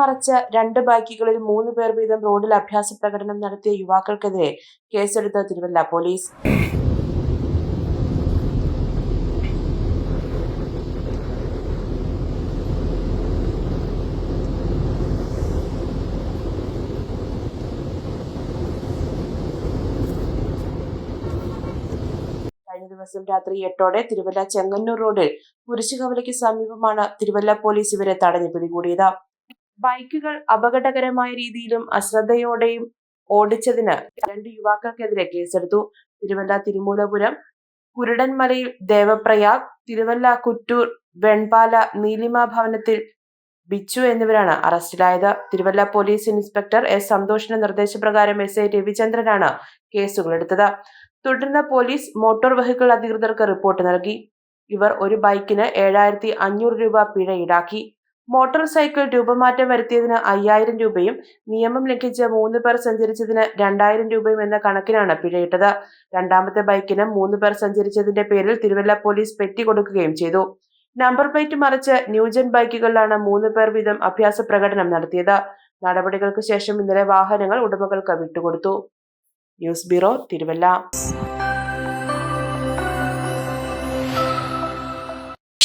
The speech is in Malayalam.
മറച്ച് രണ്ട് ബൈക്കുകളിൽ മൂന്ന് പേർ വീതം റോഡിൽ അഭ്യാസ പ്രകടനം നടത്തിയ യുവാക്കൾക്കെതിരെ കേസെടുത്ത തിരുവല്ല പോലീസ്. കഴിഞ്ഞ ദിവസം രാത്രി എട്ടോടെ തിരുവല്ല ചെങ്ങന്നൂർ റോഡിൽ കുരിശുകവലയ്ക്ക് സമീപമാണ് തിരുവല്ല പോലീസ് ഇവരെ തടഞ്ഞു പിടികൂടിയത്. ബൈക്കുകൾ അപകടകരമായ രീതിയിലും അശ്രദ്ധയോടെയും ഓടിച്ചതിന് രണ്ട് യുവാക്കൾക്കെതിരെ കേസെടുത്തു. തിരുവല്ല തിരുമൂലപുരം കുരുടൻമലയിൽ ദേവപ്രയാഗ് തിരുവല്ല കുറ്റൂർ വെൺപാല നീലിമ ഭവനത്തിൽ ബിച്ചു എന്നിവരാണ് അറസ്റ്റിലായത്. Thiruvalla police inspector S. സന്തോഷിന്റെ നിർദ്ദേശപ്രകാരം എസ്. ഐ. രവിചന്ദ്രനാണ് കേസുകൾ എടുത്തത് തുടർന്ന് പോലീസ് മോട്ടോർ വെഹിക്കിൾ അധികൃതർക്ക് റിപ്പോർട്ട് നൽകി. ഇവർ ഒരു ബൈക്കിന് ഏഴായിരത്തി അഞ്ഞൂറ് രൂപ പിഴ ഈടാക്കി. മോട്ടോർ സൈക്കിൾ രൂപമാറ്റം വരുത്തിയതിന് അയ്യായിരം രൂപയും നിയമം ലംഘിച്ച് മൂന്ന് പേർ സഞ്ചരിച്ചതിന് രണ്ടായിരം രൂപയും എന്ന കണക്കിനാണ് പിഴയിട്ടത്. രണ്ടാമത്തെ ബൈക്കിന് മൂന്ന് പേർ സഞ്ചരിച്ചതിന്റെ പേരിൽ തിരുവല്ല പോലീസ് പെറ്റി കൊടുക്കുകയും ചെയ്തു. നമ്പർ പ്ലേറ്റ് മറിച്ച് ന്യൂജൻ ബൈക്കുകളിലാണ് മൂന്ന് പേർ വീതം അഭ്യാസ പ്രകടനം നടത്തിയത്. നടപടികൾക്ക് ശേഷം ഇന്നലെ വാഹനങ്ങൾ ഉടമകൾക്ക് വിട്ടുകൊടുത്തു. News bureau Thiruvalla.